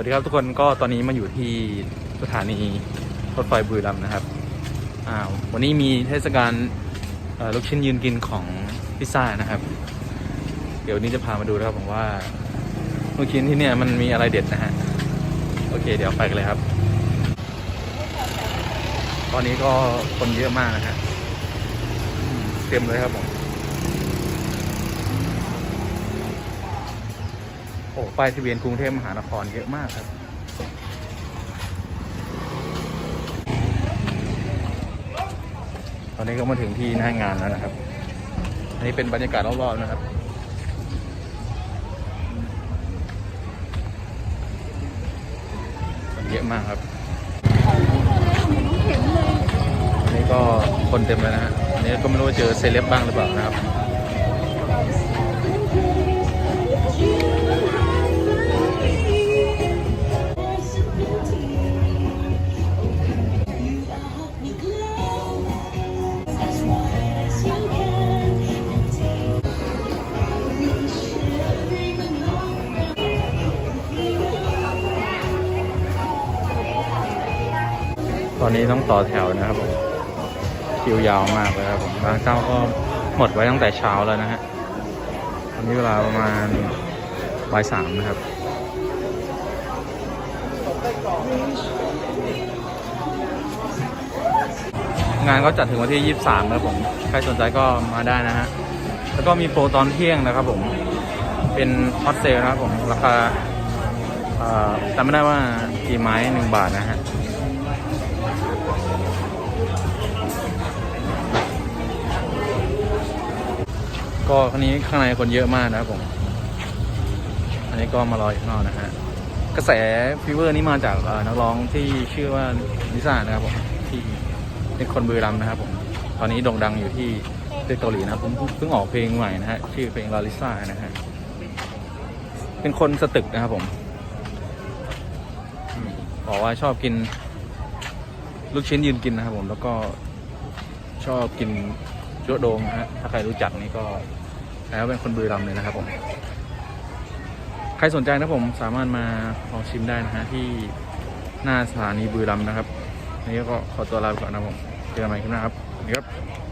วัสดีครับทุกคนก็ตอนนี้มาอยู่ที่สถานีรถไฟบุรีรัมย์นะครับอ่าวันนี้มีเทศกาลลูกชิ้นยืนกินของพิซซ่านะครับ เดี๋ยวนี้จะพามาดูนะครับผมว่าลูกชิ้นที่เนี่ยมันมีอะไรเด็ดนะฮะโอเค เดี๋ยวไปกันเลยครับ ตอนนี้ก็คนเยอะมากนะฮะเต็มเลยครับผม อ้ป้ายทะเบียนกรุงเทพมหานครเยอะมากครับ ตอนนี้ก็มาถึงที่หน้างานแล้วนะครับ อันนี้เป็นบรรยากาศรอบๆนะครับคนเยอะมากครับอันนี้ก็คนเต็มเลยนะฮะอันนี้ก็ไม่รู้ว่าเจอเซเลบบ้างหรือเปล่านะครับ ตอนนี้ต้องต่อแถวนะครับผมคิวยาวมากเลยครับผมบางเจ้าก็หมดไว้ตั้งแต่เช้าแล้วนะฮะตอนนี้เวลาประมาณบ่ายสามนะครับงานก็จัดถึงวันที่ 23นะครับผม ใครสนใจก็มาได้นะฮะ แล้วก็มีโปรตอนเที่ยงนะครับผม เป็นฮอตเซลนะครับผม ราคาเอ่อจำไม่ได้ว่ากี่ไม้หนึ่งบาทนะฮะ ก็ครั้นี้ข้างในคนเยอะมากนะครับผม อันนี้ก็มารออยู่ข้างนอกนะฮะ กระแสฟีเวอร์นี้มาจากนักร้องที่ชื่อว่าลิซ่านะครับผมที่เป็นคนบุรีรัมย์นะครับผม ตอนนี้โด่งดังอยู่ที่ประเทศเกาหลีนะผมเพิ่งออกเพลงใหม่นะฮะชื่อเพลงลาลิซ่านะฮะ เป็นคนสตึกนะครับผมบอกว่าชอบกิน ลูกชิ้นยืนกินนะครับผมแล้วก็ชอบกิน จ๊ะโดงนะฮะถ้าใครรู้จักนี่ก็แล้วเป็นคนบุรีรัมย์เลยนะครับผม ใครสนใจนะผมสามารถมาลองชิมได้นะฮะที่หน้าสถานีบุรีรัมย์นะครับนี่ก็ขอตัวลาไปก่อนนะผมเจอกันใหม่คลิปหน้าครับสวัสดีครับ